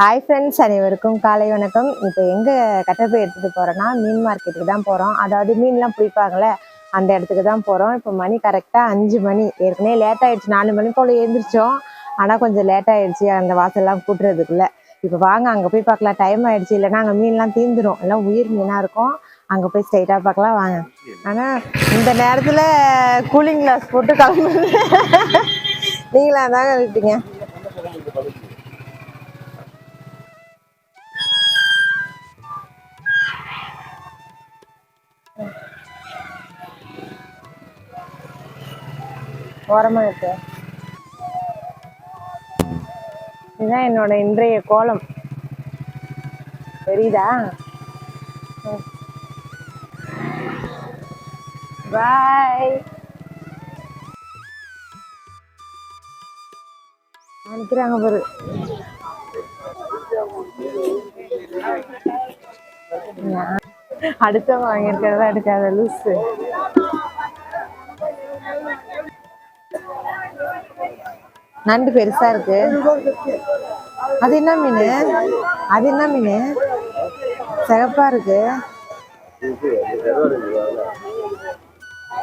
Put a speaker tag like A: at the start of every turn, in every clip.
A: Hi friends அனைவருக்கும் காலை வணக்கம். இப்போ எங்கே கட்டப்பை எடுத்துகிட்டு போகிறோன்னா மீன் மார்க்கெட்டுக்கு தான் போகிறோம் அதாவது மீன்லாம் பிடிப்பாங்களே அந்த இடத்துக்கு தான் போகிறோம் இப்போ மணி கரெக்டாக அஞ்சு மணி. ஏற்கனவே லேட் ஆகிடுச்சு நாலு மணி போல் எழுந்திரிச்சோம். ஆனால் கொஞ்சம் லேட் ஆகிடுச்சு அந்த வாசல்லாம் கூட்டுறதுக்குள்ள. இப்போ வாங்க அங்கே போய் பார்க்கலாம். டைம் ஆகிடுச்சு இல்லைன்னா அங்கே மீன்லாம் தீந்துரும். எல்லாம் உயிர் மீனாக இருக்கும். அங்கே போய் ஸ்ட்ரைட்டாக பார்க்கலாம். வாங்க. ஆனால் இந்த நேரத்தில் கூலிங் கிளாஸ் போட்டு கிளம்பு நீங்களா தாங்க இருப்பீங்க. ஓரமாக இருக்கு. இதுதான் என்னோட இன்றைய கோலம். தெரியுதா? பாய். நினைக்கிறாங்க பாரு. நான் அடுத்தவங்க வாங்கியிருக்கிறதா எடுக்காத லூஸு நண்டு பெருசா இருக்கு. அது என்ன மீன்? அது என்ன மீன்? சிகப்பா இருக்கு.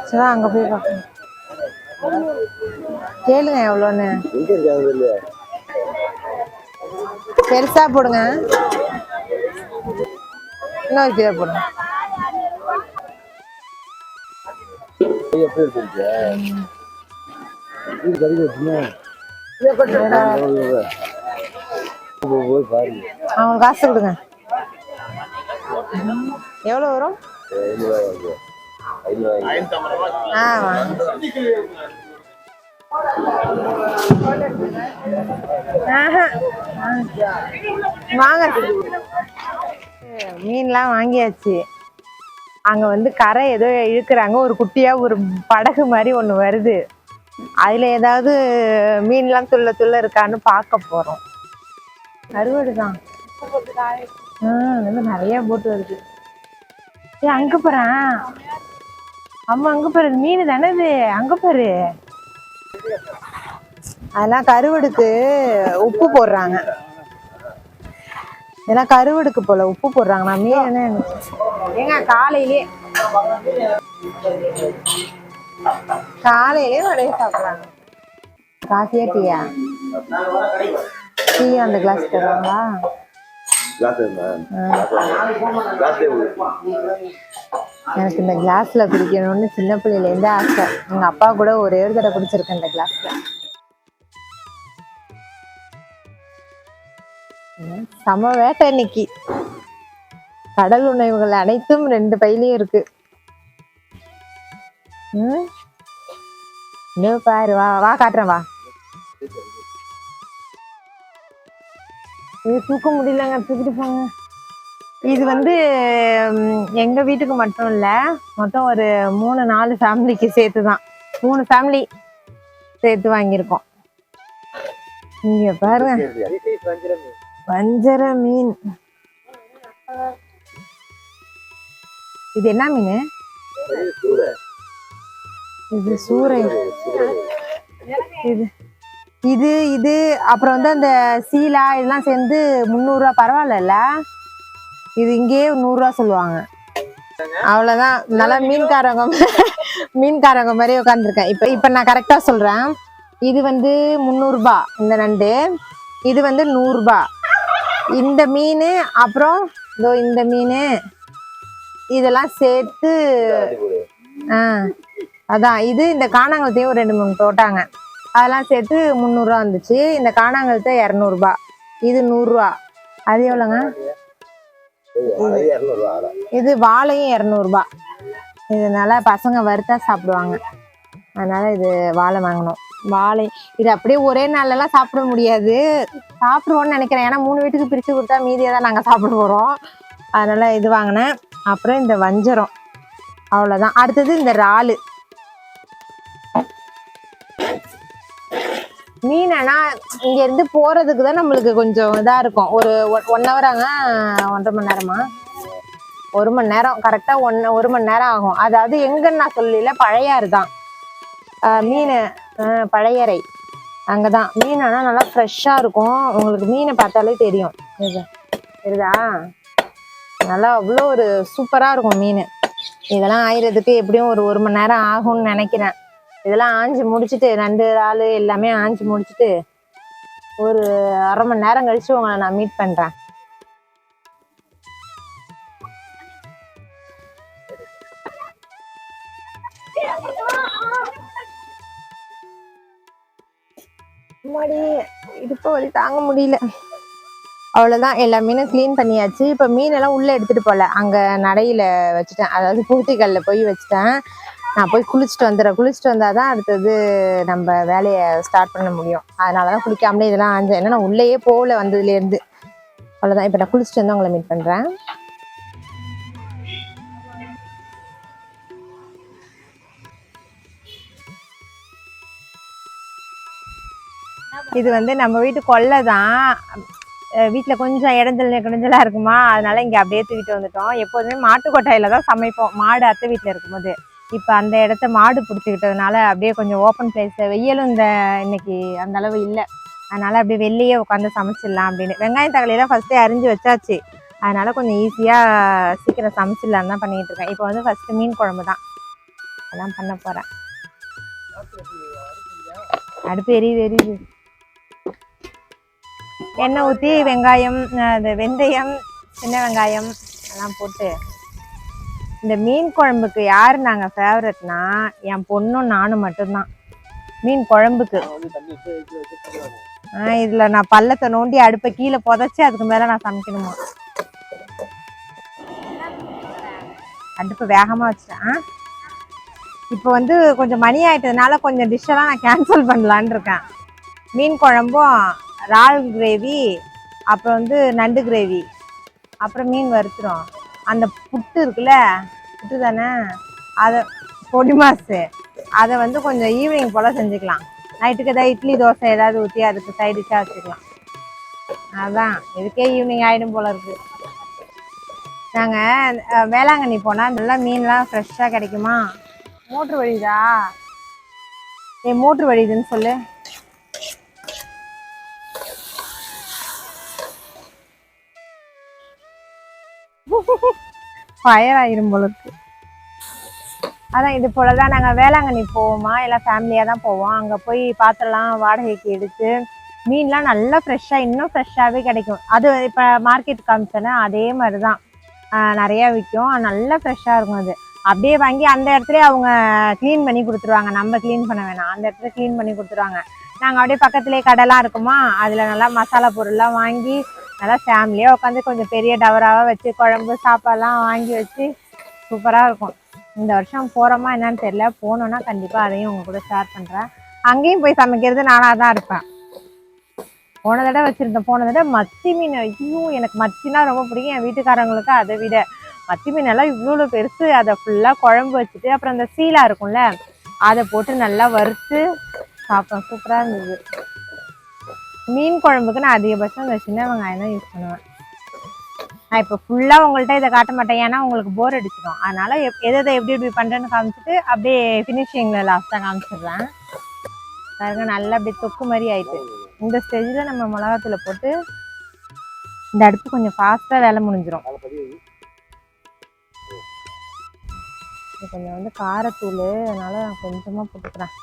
A: சரி அங்க போய் பார்க்கணும் கேளுங்க எவ்வளோன்னு. பெருசா போடுங்க. இன்னொரு கிலோ போடுங்க.
B: எப்படி இருக்கு
A: அவங்களுக்கு காசு கொடுங்க. எவ்வளோ வரும்?
B: ஐநூறுவாய் வாங்க ஐநூறுவாய்
A: ஆ வாங்க ஆஹா. வாங்க. மீன்லாம் வாங்கியாச்சு. அங்க வந்து கரை ஏதோ இழுக்கிறாங்க. ஒரு குட்டியா ஒரு படகு மாதிரி ஒண்ணு வருது. அதுல ஏதாவது மீன்லாம் துள்ள துள்ள இருக்கான்னு பார்க்க போறோம். அறுவடை தான். நிறைய போட்டு வருது. ஏ அங்க போறேன் அம்மா அங்க போகிறது மீன் தானே இது? அங்க போரு. அதெல்லாம் கருவடுக்கு உப்பு போடுறாங்க. இதெல்லாம் கருவடுக்கு போல உப்பு போடுறாங்க நான் மீன் என்ன? ஏங்க காலையிலே. காலையிலே வடையை சாப்பிடுறாங்க. காஃபியா டீயா? டீ அந்த கிளாஸ் தருவாங்களா? எனக்கு இந்த கிளாஸ்ல குடிக்கணும்னு சின்ன பிள்ளையில இருந்தே ஆசை. எங்க அப்பா கூட ஒரே ஒரு தடவை குடிச்சிருக்கேன் இந்த கிளாஸ்ல செம வேட்டை இன்னைக்கு. கடல் உணவுகள் அனைத்தும் ரெண்டு பையிலையும் இருக்கு. ம்? இன்னும் பாரு வா வா காட்டுறேன் வா. இது தூக்க முடியலங்க தூக்கிட்டு போங்க. இது வந்து எங்க வீட்டுக்கு மட்டும் இல்ல மொத்தம் ஒரு மூணு நாலு ஃபேமிலிக்கு சேர்த்து தான் மூணு ஃபேமிலி சேர்த்து வாங்கியிருக்கோம். இங்க பாருங்க. வஞ்சர மீன். இது என்ன மீன்? இது சூறை. இது இது இது அப்புறம் வந்து அந்த சீலா இதெல்லாம் சேர்ந்து முந்நூறுரூவா பரவாயில்லல்ல. இது இங்கேயே நூறுரூவா சொல்லுவாங்க. அவ்வளோதான் நல்லா மீன்காரங்க மீன்காரங்க மாதிரி உட்காந்துருக்கேன் இப்போ இப்போ நான் கரெக்டாக சொல்கிறேன் இது வந்து முந்நூறுபா இந்த நண்டு. இது வந்து நூறுரூபா இந்த மீன் அப்புறம் இதோ இந்த மீன். இதெல்லாம் சேர்த்து ஆ. அதான் இது இந்த காணாங்கலத்தையும் ஒரு ரெண்டு மூணு போட்டாங்க. அதெல்லாம் சேர்த்து முந்நூறுரூவா வந்துச்சு. இந்த காணாங்கலத்தை இரநூறுபா. இது நூறுரூவா. அது எவ்வளோங்க? இது வாழையும் இரநூறுபா. இதனால பசங்க வறுத்தா சாப்பிடுவாங்க. அதனால இது வாழை வாங்கினோம் வாழை. இது அப்படியே ஒரே நாள்லலாம் சாப்பிட முடியாது. சாப்பிடுவோன்னு நினைக்கிறேன். ஏன்னா மூணு வீட்டுக்கு பிரித்து கொடுத்தா மீதியாக தான் நாங்கள் சாப்பிட போகிறோம் அதனால் இது வாங்கினேன். அப்புறம் இந்த வஞ்சரம். அவ்வளோதான் அடுத்தது இந்த இறாலு. மீன் ஆனா இங்க இருந்து போறதுக்கு தான் நம்மளுக்கு கொஞ்சம் இதா இருக்கும். ஒரு ஒன் ஹவராங்க ஒன்றரை மணி நேரமா? ஒரு மணி நேரம் கரெக்டா ஒன் ஒரு மணி நேரம் ஆகும். அதாவது எங்கன்னு நான் சொல்லல பழையாறு தான். மீன் பழையறை. அங்கதான். மீன் ஆனா நல்லா ஃப்ரெஷ்ஷா இருக்கும். உங்களுக்கு மீனை பார்த்தாலே தெரியும். இது தெரியுதா? நல்லா அவ்வளோ ஒரு சூப்பரா இருக்கும் மீன். இதெல்லாம் ஆயிரத்துக்கு எப்படியும் ஒரு ஒரு மணி நேரம் ஆகும்னு நினைக்கிறேன். இதெல்லாம் ஆஞ்சு முடிச்சுட்டு ரெண்டு ஆள் எல்லாமே ஆஞ்சு முடிச்சுட்டு ஒரு அரை மணி நேரம் கழிச்சு உங்களை நான் மீட் பண்றேன். அம்மாடி இடுப்பு வலி தாங்க முடியல. அவ்வளோதான் எல்லா மீனும் க்ளீன் பண்ணியாச்சு. இப்போ மீனெல்லாம் உள்ளே எடுத்துகிட்டு போகல அங்கே நடையில் வச்சுட்டேன். அதாவது பூத்திக்கல்ல போய் வச்சுட்டேன். நான் போய் குளிச்சுட்டு வந்துடுறேன். குளிச்சுட்டு வந்தால் தான் அடுத்தது நம்ம வேலையை ஸ்டார்ட் பண்ண முடியும். அதனால தான் குளிக்காமலே இதெல்லாம் ஆஞ்சேன் ஏன்னா நான் உள்ளேயே போகல வந்ததுலேருந்து. அவ்வளோதான் இப்போ நான் குளிச்சுட்டு வந்து உங்களை மீட் பண்ணுறேன் இது வந்து நம்ம வீட்டு கொல்லை தான் வீட்டில் கொஞ்சம் இடைஞ்சல் கிடஞ்சலாக இருக்குமா? அதனால இங்கே அப்படியே தூக்கிட்டு வந்துட்டோம். எப்போதுமே மாட்டு கொட்டாயில தான் சமைப்போம். மாடு அத்தை வீட்டில் இருக்கும்போது. இப்போ அந்த இடத்த மாடு பிடிச்சிக்கிட்டதுனால அப்படியே கொஞ்சம் ஓப்பன் பிளேஸில் வெயிலும் இந்த இன்னைக்கு அந்த அளவு இல்லை. அதனால் அப்படியே வெளியே உட்காந்து சமைச்சிடலாம் அப்படின்னு. வெங்காயம் தக்காளியெல்லாம் ஃபஸ்ட்டே அரிஞ்சு வச்சாச்சு. அதனால் கொஞ்சம் ஈஸியாக சீக்கிரம் சமைச்சிடலான்னு தான் பண்ணிகிட்டு இருக்கேன். இப்போ வந்து ஃபஸ்ட்டு மீன் குழம்பு தான். அதான் பண்ண போகிறேன் அடுப்பு எரியுது எரியுது. எண்ணெய் ஊற்றி வெங்காயம் அது வெந்தயம் சின்ன வெங்காயம் எல்லாம் போட்டு இந்த மீன் குழம்புக்கு யார் நாங்கள் ஃபேவரட்னா என் பொண்ணும் நானும் மட்டும்தான். மீன் குழம்புக்கு. ஆ இதில் நான் பள்ளத்தை நோண்டி அடுப்பை கீழே புதைச்சி அதுக்கு மேலே நான் சமைக்கணுமா? அடுப்பு வேகமாக வச்சிட்டேன். இப்போ வந்து கொஞ்சம் மணி ஆயிட்டதுனால கொஞ்சம் டிஷ்ஷெல்லாம் நான் கேன்சல் பண்ணலான்னு இருக்கேன். மீன் குழம்பும் இறால் கிரேவி அப்புறம் வந்து நண்டு கிரேவி அப்புறம் மீன் வறுத்துறோம் அந்த புட்டு இருக்குல்ல புட்டு தானே? அதை பொடி மாசு. அதை வந்து கொஞ்சம் ஈவினிங் போல் செஞ்சுக்கலாம். நைட்டுக்கு ஏதாவது இட்லி தோசை ஏதாவது ஊற்றி அதுக்கு சைடிஷாக டிஷ்ஷாக வச்சுக்கலாம். அதான் இதுக்கே ஈவினிங் ஆகிடும் போல இருக்கு. நாங்கள் வேளாங்கண்ணி போனால் நல்லா மீன்லாம் ஃப்ரெஷ்ஷாக கிடைக்குமா? மோட்ரு வழிதா ஏ மோட்ரு வழிதுன்னு சொல்லு. ஃபயர் ஆயிரும் போலருக்கு அதான் இது போல தான் நாங்கள் வேளாங்கண்ணி போவோமா? எல்லாம் ஃபேமிலியாக தான் போவோம். அங்கே போய் பாத்திரலாம் வாடகைக்கு எடுத்து மீன்லாம் நல்லா ஃப்ரெஷ்ஷாக இன்னும் ஃப்ரெஷ்ஷாகவே கிடைக்கும். அது இப்போ மார்க்கெட் காமிச்சோன்னா அதே மாதிரி தான் நிறையா விற்கும் நல்லா ஃப்ரெஷ்ஷாக இருக்கும் அது. அப்படியே வாங்கி அந்த இடத்துல அவங்க க்ளீன் பண்ணி கொடுத்துருவாங்க. நம்ம க்ளீன் பண்ண வேணாம். அந்த இடத்துல க்ளீன் பண்ணி கொடுத்துருவாங்க. நாங்கள் அப்படியே பக்கத்துலேயே கடைலாம் இருக்குமா? அதில் நல்லா மசாலா பொருள்லாம் வாங்கி நல்லா ஃபேமிலியாக உட்காந்து கொஞ்சம் பெரிய டவராக வச்சு குழம்பு சாப்பாடுலாம் வாங்கி வச்சு சூப்பராக இருக்கும். இந்த வருஷம் போகிறோமா என்னன்னு தெரியல. போனோன்னா கண்டிப்பாக அதையும் உங்கள் கூட ஷேர் பண்ணுறேன் அங்கேயும் போய் சமைக்கிறது நானாக தான் இருப்பேன். போன தடவை வச்சுருந்தேன். போன தடவை மத்தி மீன். ஐயோ எனக்கு மத்தினா ரொம்ப பிடிக்கும். என் வீட்டுக்காரங்களுக்கு அதை விட. மத்தி மீனெல்லாம் இவ்வளோ பெருசு. அதை ஃபுல்லாக குழம்பு வச்சுட்டு அப்புறம் அந்த சீலா இருக்கும்ல அதை போட்டு நல்லா வறுத்து சாப்பிட்டோம் சூப்பராக இருந்தது. மீன் குழம்புக்கு நான் அதிகபட்சம் இந்த சின்ன வெங்காயம் தான் யூஸ் பண்ணுவேன். நான் இப்போ ஃபுல்லாக உங்கள்கிட்ட இதை காட்ட மாட்டேன். ஏன்னா உங்களுக்கு போர் அடிச்சிடும் அதனால எப் எதை எதை எப்படி எப்படி பண்ணுறேன்னு காமிச்சிட்டு அப்படியே ஃபினிஷிங்கில் லாஸ்ட்டாக காமிச்சிடுறேன். பாருங்க நல்லா அப்படியே தொக்கு மாதிரி ஆயிட்டு. இந்த ஸ்டேஜில் நம்ம மிளகாத்தூளை போட்டு இந்த அடுப்பு கொஞ்சம் ஃபாஸ்ட்டாக வேலை முடிஞ்சிடும் கொஞ்சம் வந்து காரத்தூள் அதனால நான் கொஞ்சமாக போட்டுக்கிறேன்.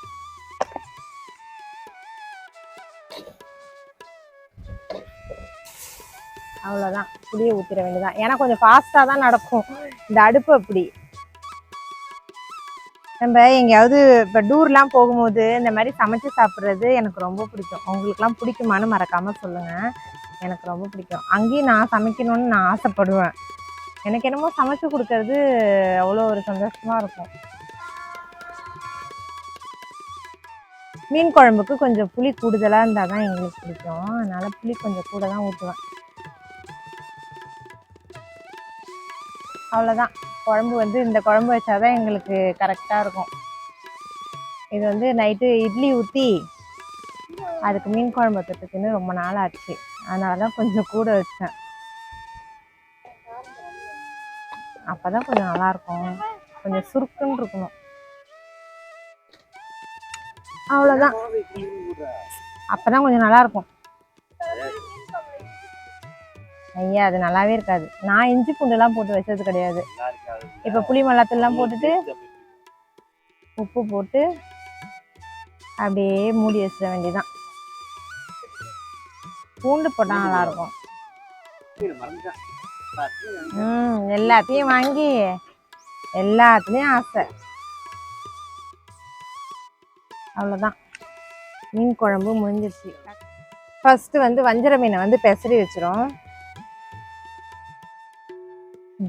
A: அவ்வளோதான் புளியை ஊற்றிட வேண்டியதான் ஏன்னா கொஞ்சம் ஃபாஸ்ட்டாக தான் நடக்கும். இந்த அடுப்பு அப்படி. நம்ம எங்கேயாவது இப்போ டூர்லாம் போகும்போது இந்த மாதிரி சமைச்சு சாப்பிட்றது எனக்கு ரொம்ப பிடிக்கும். உங்களுக்குலாம் பிடிக்குமான்னு மறக்காமல் சொல்லுங்கள் எனக்கு ரொம்ப பிடிக்கும். அங்கேயும் நான் சமைக்கணும்னு நான் ஆசைப்படுவேன். எனக்கு என்னமோ சமைச்சு கொடுக்கறது அவ்வளோ ஒரு சந்தோஷமாக இருக்கும். மீன் குழம்புக்கு கொஞ்சம் புளி கூடுதலாக இருந்தால் தான் எங்களுக்கு பிடிக்கும். அதனால் புளி கொஞ்சம் கூட தான் ஊற்றுவேன் அவ்வளோதான் குழம்பு வந்து இந்த குழம்பு வச்சாதான் எங்களுக்கு கரெக்டாக இருக்கும். இது வந்து நைட்டு இட்லி ஊற்றி அதுக்கு மீன் குழம்பு வைக்கிறதுக்குன்னு ரொம்ப நாள் ஆச்சு. அதனால தான் கொஞ்சம் கூட வச்சேன். அப்போ தான் கொஞ்சம் நல்லாயிருக்கும் கொஞ்சம் சுருக்குன்னு இருக்கணும். அவ்வளோதான் அப்போ தான் கொஞ்சம் நல்லாயிருக்கும் ஐயா அது நல்லாவே இருக்காது. நான் இஞ்சி பூண்டுலாம் போட்டு வச்சது கிடையாது. இப்போ புளி மிளகாத்தூள்லாம் போட்டுட்டு உப்பு போட்டு அப்படியே மூடி வச்சிட வேண்டியதான் பூண்டு போட்டால் நல்லா இருக்கும் ம் எல்லாத்தையும் வாங்கி எல்லாத்துலேயும் ஆசை. அவ்வளோதான் மீன் குழம்பு முடிஞ்சிருச்சு. ஃபர்ஸ்ட் வந்து வஞ்சர மீனை வந்து பெசரி வச்சிரும்.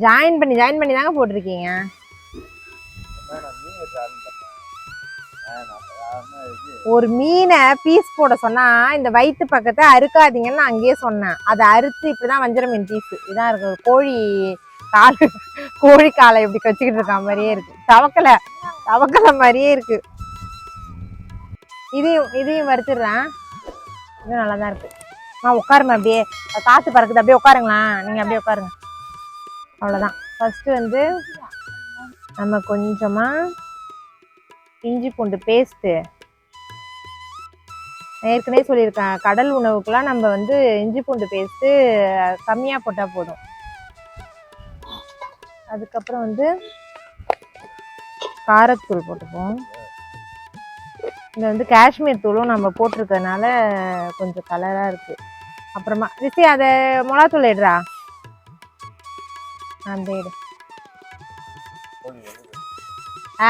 A: ஜாயின் பண்ணி ஜாயின் பண்ணி தாங்க போட்டிருக்கீங்க. ஒரு மீனை பீஸ் போட சொன்னா இந்த வயிற்று பக்கத்தை அறுக்காதீங்கன்னு நான் அங்கேயே சொன்னேன். அதை அறுத்து இப்படிதான் வஞ்சர மீன் பீஸ் இதான் இருக்கு கோழி கால் கோழி காலை இப்படி கச்சிக்கிட்டு இருக்க மாதிரியே இருக்கு. தவக்கலை தவக்கலை மாதிரியே இருக்கு. இதையும் இதையும் வறுத்துடுறேன். இது நல்லா தான் இருக்கு. ஆ உட்காருங்க அப்படியே. காற்று பறக்குது அப்படியே உட்காருங்களேன். நீங்கள் அப்படியே உட்காருங்க. அவ்வளோதான் ஃபஸ்ட்டு வந்து நம்ம கொஞ்சமாக இஞ்சி பூண்டு பேஸ்ட்டு ஏற்கனவே சொல்லியிருக்கேன் கடல் உணவுக்கெலாம் நம்ம வந்து இஞ்சி பூண்டு பேஸ்ட்டு கம்மியாக போட்டால் போதும். அதுக்கப்புறம் வந்து காரத்தூள் போட்டுப்போம் இந்த வந்து காஷ்மீர் தூளும் நம்ம போட்டிருக்கறனால கொஞ்சம் கலராக இருக்குது அப்புறமா ரிசி அதை மிளகாத்தூள் எடுறா அந்த எடு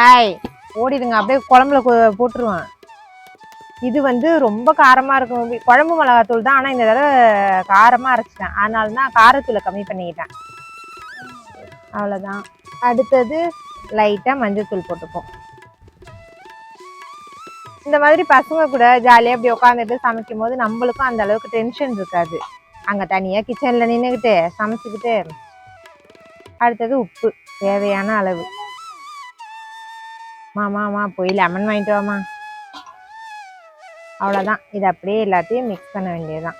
A: ஆய் ஓடிடுங்க. அப்படியே குழம்புல போட்டுருவான் போட்டுருவேன். இது வந்து ரொம்ப காரமாக இருக்கும். குழம்பு மிளகாத்தூள் தான். ஆனால் இந்த தடவை காரமாக அரைச்சிட்டேன். அதனால தான் காரத்தூளை கம்மி பண்ணிக்கிட்டேன். அவ்வளோதான் அடுத்தது லைட்டாக மஞ்சத்தூள் போட்டுப்போம். இந்த மாதிரி பசங்க கூட ஜாலியாக அப்படி உட்காந்துட்டு சமைக்கும் போது நம்மளுக்கும் அந்த அளவுக்கு டென்ஷன் இருக்காது. அங்கே தனியாக கிச்சனில் நின்றுக்கிட்டு சமைச்சிக்கிட்டு. அடுத்தது உப்பு தேவையான அளவு. மாமா போய் லெமன் வாங்கிட்டு வாமா. அவ்வளோதான் இது அப்படியே எல்லாத்தையும் மிக்ஸ் பண்ண வேண்டியதுதான்.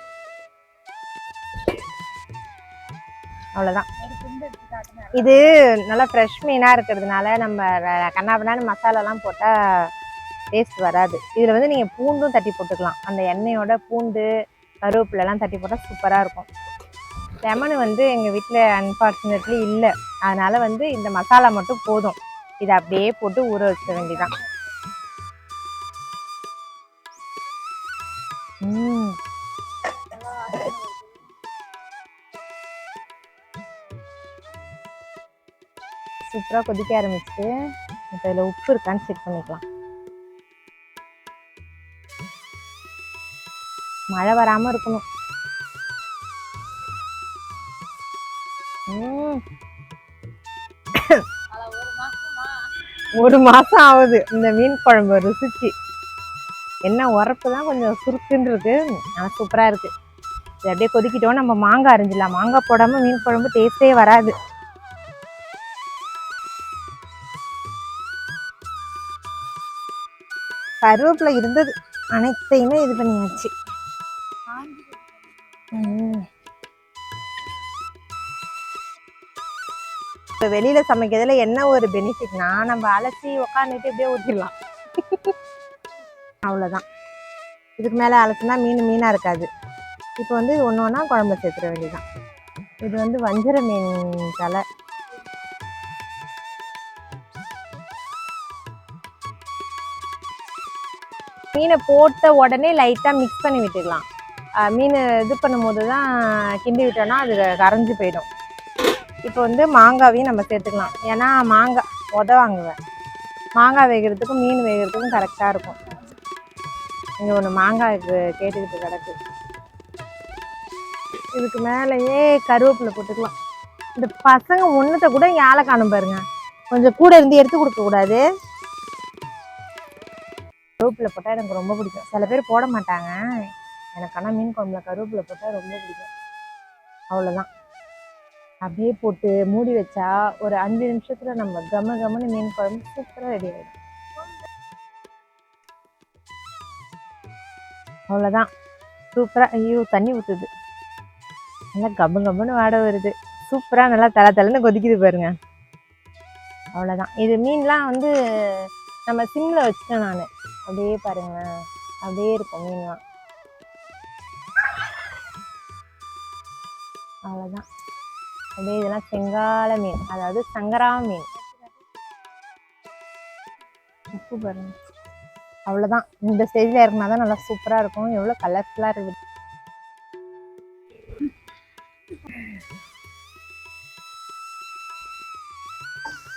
A: அவ்வளோதான் இது நல்லா ஃப்ரெஷ் மீனாக இருக்கிறதுனால நம்ம கண்ணாபின்னான்னு மசாலாலாம் போட்டால் டேஸ்ட் வராது. இதில் வந்து நீங்கள் பூண்டும் தட்டி போட்டுக்கலாம். அந்த எண்ணெயோட பூண்டு கருவேப்பிலெல்லாம் தட்டி போட்டால் சூப்பராக இருக்கும். லெமன் வந்து எங்கள் வீட்டில் அன்ஃபார்ச்சுனேட்லி இல்லை. அதனால் வந்து இந்த மசாலா மட்டும் போதும். இதை அப்படியே போட்டு ஊற வச்ச வேண்டியதான் சூப்பராக கொதிக்க ஆரம்பிச்சுட்டு இப்போ இதில் உப்பு இருக்கான்னு செக் பண்ணிக்கலாம். மழை வராமல் இருக்கணும். ஒரு மாசம் ஆகுது. இந்த மீன் குழம்பு ருசிச்சு. என்ன உரப்பு தான் கொஞ்சம் சுருக்குன்னு இருக்கு ஆனால் சூப்பராக இருக்கு. இது அப்படியே கொதிக்கிட்டோம். நம்ம மாங்காய் அரிஞ்சிடலாம். மாங்காய் போடாமல் மீன் குழம்பு டேஸ்டே வராது. கருவேப்பிலை இருந்தது. அனைத்தையுமே இது பண்ணியாச்சு. ம். இப்போ வெளியில் சமைக்கிறதுல என்ன ஒரு பெனிஃபிட்னா நம்ம அலசி உக்காந்துட்டு இப்படியே ஊற்றிடலாம் அவ்வளோதான் இதுக்கு மேலே அலசுனா மீன் மீனாக இருக்காது. இப்போ வந்து இது ஒன்று ஒன்றா குழம்புல சேர்த்துட வேண்டியதான் இது வந்து வஞ்சர மீன் தலை. மீனை போட்ட உடனே லைட்டாக மிக்ஸ் பண்ணி விட்டுக்கலாம் மீன் இது பண்ணும்போது தான் கிண்டி விட்டோன்னா அது கரைஞ்சி போயிடும். இப்போ வந்து மாங்காவையும் நம்ம சேர்த்துக்கலாம். ஏன்னா மாங்காய் உத வாங்குவேன். மாங்காய் வேகிறதுக்கும் மீன் வேகிறதுக்கும் கரெக்டாக இருக்கும். இங்கே ஒன்று மாங்காய்க்கு கேட்டுக்கிட்டு கிடக்கு. இதுக்கு மேலேயே கருவேப்பிலை போட்டுக்கலாம். இந்த பசங்க ஒன்றத்தை கூட இங்கே ஆளை காணும் பாருங்க. கொஞ்சம் கூட இருந்து எடுத்து கொடுக்கக்கூடாது கருவேப்பிலை போட்டால் எனக்கு ரொம்ப பிடிக்கும். சில பேர் போட மாட்டாங்க. எனக்கு ஆனால் மீன் குழம்புல கருவேப்பிலை போட்டால் ரொம்ப பிடிக்கும். அவ்வளோதான் அப்படியே போட்டு மூடி வச்சா ஒரு அஞ்சு நிமிஷத்தில் நம்ம கம கமனு மீன் குழம்பு சூப்பராக ரெடி ஆகிடும் அவ்வளோதான் சூப்பராக ஐயோ தண்ணி ஊற்றுது நல்லா கம்மு கம்முன்னு வாட வருது. சூப்பராக நல்லா தலை தலைன்னு கொதிக்குது பாருங்க. அவ்வளோதான் இது மீன்லாம் வந்து நம்ம சிம்மில் வச்சுட்டேன் நான். அப்படியே பாருங்க அப்படியே இருக்கும் மீன்லாம். அவ்வளோதான் அப்படியே இதெல்லாம் செங்கால மீன் அதாவது சங்கரா மீன். உப்பு பாருங்க. அவ்வளோதான் இந்த ஸ்டேஜில் இருக்குனா தான் நல்லா சூப்பராக இருக்கும். எவ்வளோ கலர்ஃபுல்லாக இருக்குது.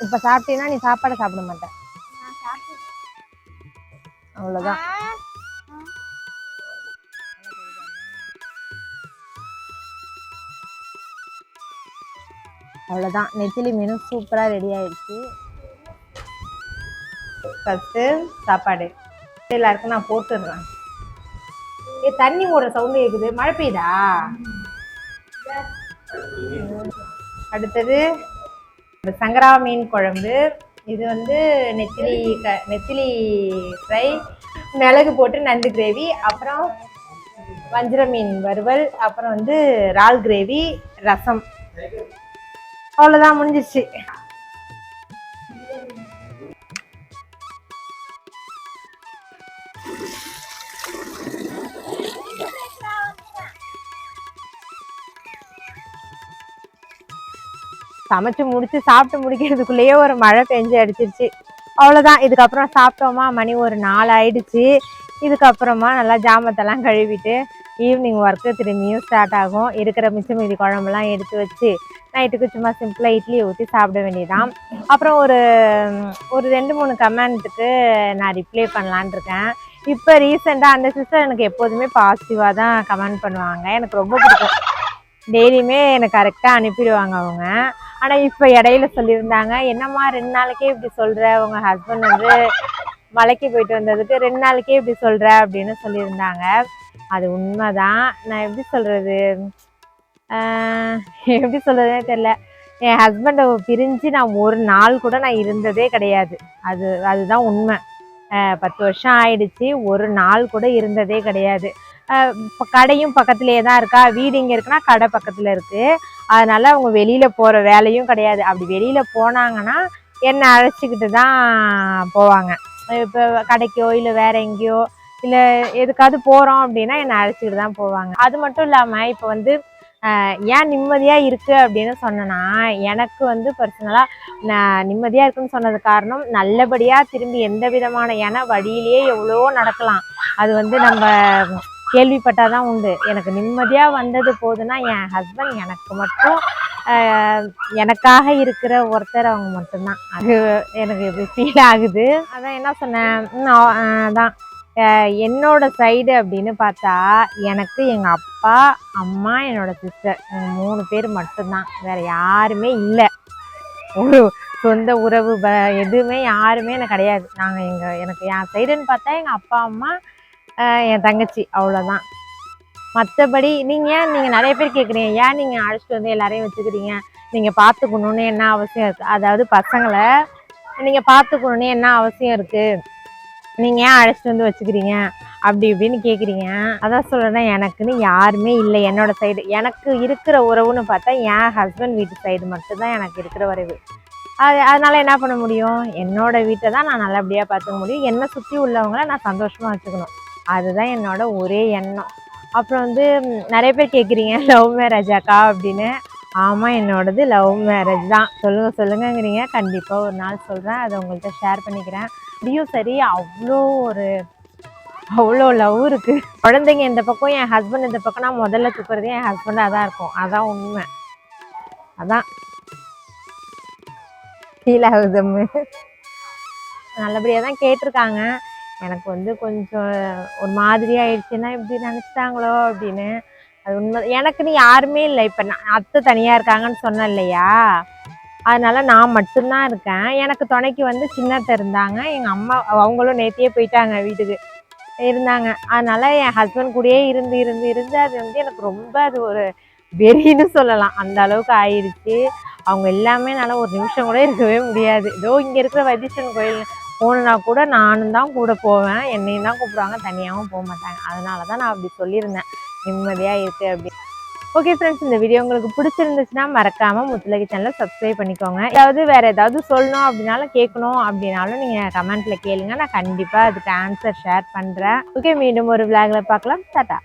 A: இப்போ சாப்பிட்டீங்கன்னா நீ சாப்பாடை சாப்பிட மாட்ட. அவ்வளோதான் அவ்வளோதான் நெத்திலி மீனும் சூப்பராக ரெடி ஆயிடுச்சு. ஃபஸ்ட்டு சாப்பாடு. எல்லாருக்கும் நான் போட்டுடுறேன். ஏ தண்ணி ஓடுற சவுண்டு கேட்குது மழை பெய்யுதா? அடுத்தது இந்த சங்கரா மீன் குழம்பு. இது வந்து நெத்திலி க நெத்திலி ஃப்ரை மிளகு போட்டு நண்டு கிரேவி அப்புறம் வஞ்சிர மீன் வறுவல் அப்புறம் வந்து இறால் கிரேவி ரசம். அவ்வளோதான் முடிஞ்சிச்சு சமைச்சு முடிச்சு சாப்பிட்டு முடிக்கிறதுக்குள்ளேயே ஒரு மழை பெஞ்சு அடிச்சிருச்சு. அவ்வளோதான் இதுக்கப்புறம் சாப்பிட்டோமா மணி ஒரு நாலு ஆயிடுச்சு இதுக்கப்புறமா நல்லா ஜாமத்தெல்லாம் கழுவிட்டு ஈவினிங் ஒர்க்கு திரும்பியும் ஸ்டார்ட் ஆகும். இருக்கிற மிச்சம் மீதி குழம்புலாம் எடுத்து வச்சு நைட்டுக்கு சும்மா சிம்பிளாக இட்லியை ஊற்றி சாப்பிட வேண்டியதான் அப்புறம் ஒரு ஒரு ரெண்டு மூணு கமெண்ட்டுக்கு நான் ரிப்ளை பண்ணலான் இருக்கேன். இப்போ ரீசெண்டாக அந்த சிஸ்டர் எனக்கு எப்போதுமே பாசிட்டிவாக தான் கமெண்ட் பண்ணுவாங்க. எனக்கு ரொம்ப பிடிக்கும். டெய்லியுமே எனக்கு கரெக்டாக அனுப்பிடுவாங்க அவங்க. ஆனால் இப்போ இடையில சொல்லியிருந்தாங்க என்னம்மா ரெண்டு நாளைக்கே இப்படி சொல்கிற உங்கள் ஹஸ்பண்ட் வந்து மலைக்கு போயிட்டு வந்ததுக்கு ரெண்டு நாளைக்கே இப்படி சொல்கிற அப்படின்னு சொல்லியிருந்தாங்க. அது உண்மைதான். நான் எப்படி சொல்கிறது எப்படி சொல்கிறதுனே தெரில என் ஹஸ்பண்டை பிரிஞ்சு நான் ஒரு நாள் கூட நான் இருந்ததே கிடையாது. அது அதுதான் உண்மை. பத்து வருஷம் ஆயிடுச்சு. ஒரு நாள் கூட இருந்ததே கிடையாது. கடையும் பக்கத்துலேயே தான் இருக்கா? வீடு இங்கே இருக்குன்னா கடை பக்கத்தில் இருக்குது அதனால் அவங்க வெளியில் போகிற வேலையும் கிடையாது. அப்படி வெளியில் போனாங்கன்னா என்னை அழைச்சிக்கிட்டு தான் போவாங்க. இப்போ கடைக்கோ இல்லை வேற எங்கேயோ இல்லை எதுக்காவது போகிறோம் அப்படின்னா என்னை அழைச்சிக்கிட்டு தான் போவாங்க. அது மட்டும் இல்லாமல் இப்போ வந்து ஏன் நிம்மதியாக இருக்குது அப்படின்னு சொன்னேன்னா எனக்கு வந்து பர்சனலாக நான் நிம்மதியாக இருக்குன்னு சொன்னது காரணம் நல்லபடியாக திரும்பி எந்த விதமான ஏன்னா வழியிலேயே எவ்வளோ நடக்கலாம். அது வந்து நம்ம கேள்விப்பட்டால் தான் உண்டு. எனக்கு நிம்மதியாக வந்தது போதுன்னா என் ஹஸ்பண்ட் எனக்கு மட்டும் எனக்காக இருக்கிற ஒருத்தர் அவங்க மட்டும்தான். அது எனக்கு ஃபீல் ஆகுது? அதான் என்ன சொன்னேன்? அதான். என்னோட சைடு அப்படின்னு பார்த்தா எனக்கு எங்கள் அப்பா அம்மா என்னோட சிஸ்டர் மூணு பேர் மட்டும்தான். வேறு யாருமே இல்லை. ஒரு சொந்த உறவு ப- எதுவுமே யாருமே எனக்கு கிடையாது. நாங்கள் எங்கள் எனக்கு என் சைடுன்னு பார்த்தா எங்கள் அப்பா அம்மா என் தங்கச்சி அவ்வளோதான் மற்றபடி நீங்கள் ஏன் நீங்கள் நிறைய பேர் கேட்குறீங்க ஏன் நீங்கள் அழைச்சிட்டு வந்து எல்லாரையும் வச்சுக்கிறீங்க? நீங்கள் பார்த்துக்கணுன்னு என்ன அவசியம் இருக்குது அதாவது பசங்களை நீங்கள் பார்த்துக்கணுன்னு என்ன அவசியம் இருக்குது நீங்கள் ஏன் அழைச்சிட்டு வந்து வச்சுக்கிறீங்க? அப்படி இப்படின்னு கேட்குறீங்க அதான் சொல்கிறேன் எனக்குன்னு யாருமே இல்லை. என்னோட சைடு எனக்கு இருக்கிற உறவுன்னு பார்த்தா என் ஹஸ்பண்ட் வீட்டு சைடு மட்டும்தான் எனக்கு இருக்கிற உறவு. அது அதனால் என்ன பண்ண முடியும்? என்னோடய வீட்டை தான் நான் நல்லபடியாக பார்த்துக்க முடியும். என்னை சுற்றி உள்ளவங்கள நான் சந்தோஷமாக வச்சுக்கணும். அதுதான் என்னோட ஒரே எண்ணம். அப்புறம் வந்து நிறைய பேர் கேட்குறீங்க லவ் மேரேஜ் அக்கா அப்படின்னு. ஆமாம் என்னோடது லவ் மேரேஜ் தான். சொல்லுங்கள் சொல்லுங்கங்கிறீங்க. கண்டிப்பாக ஒரு நாள் சொல்கிறேன் அதை உங்கள்கிட்ட ஷேர் பண்ணிக்கிறேன். அப்படியும் சரி அவ்வளோ ஒரு அவ்வளோ லவ் இருக்குது குழந்தைங்க இந்த பக்கம் என் ஹஸ்பண்ட் இந்த பக்கம் நான் முதல்ல தூக்குறதே என் ஹஸ்பண்டாக தான் இருக்கும். அதான் உண்மை. அதான். ஃபீல் ஆகுது அம்மு. நல்லபடியாக தான் கேட்டிருக்காங்க. எனக்கு வந்து கொஞ்சம் ஒரு மாதிரி ஆயிடுச்சுன்னா இப்படி நினச்சிட்டாங்களோ அப்படின்னு. அது உண்மை. எனக்குன்னு யாருமே இல்லை. இப்போ நான் அத்தை தனியாக இருக்காங்கன்னு சொன்னேன் இல்லையா? அதனால நான் மட்டும்தான் இருக்கேன். எனக்கு துணைக்கு வந்து சின்னத்தை இருந்தாங்க. எங்கள் அம்மா அவங்களும் நேத்தியே போயிட்டாங்க வீட்டுக்கு. இருந்தாங்க. அதனால என் ஹஸ்பண்ட் கூடயே இருந்து இருந்து இருந்து அது வந்து எனக்கு ரொம்ப அது ஒரு வெறின்னு சொல்லலாம். அந்த அளவுக்கு ஆயிடுச்சு. அவங்க எல்லாமே என்னால் ஒரு நிமிஷம் கூட இருக்கவே முடியாது. ஏதோ இங்கே இருக்கிற வைத்தீஸ்வரன் கோயில் போகணுன்னா கூட நானும் தான் கூட போவேன். என்னையும் தான் கூப்பிடுவாங்க. தனியாகவும் போக மாட்டாங்க. அதனால தான் நான் அப்படி சொல்லியிருந்தேன். நிம்மதியாக இருக்குது அப்படி ஓகே ஃப்ரெண்ட்ஸ் இந்த வீடியோ உங்களுக்கு பிடிச்சிருந்துச்சுன்னா மறக்காமல் முத்துலகி சேனலை சப்ஸ்கிரைப் பண்ணிக்கோங்க. ஏதாவது வேறு ஏதாவது சொல்லணும் அப்படின்னாலும் கேட்கணும் அப்படின்னாலும் நீங்கள் கமெண்ட்டில் கேளுங்க. நான் கண்டிப்பாக அதுக்கு ஆன்சர் ஷேர் பண்ணுறேன் ஓகே மீண்டும் ஒரு விளாகில் பார்க்கலாம். டாட்டா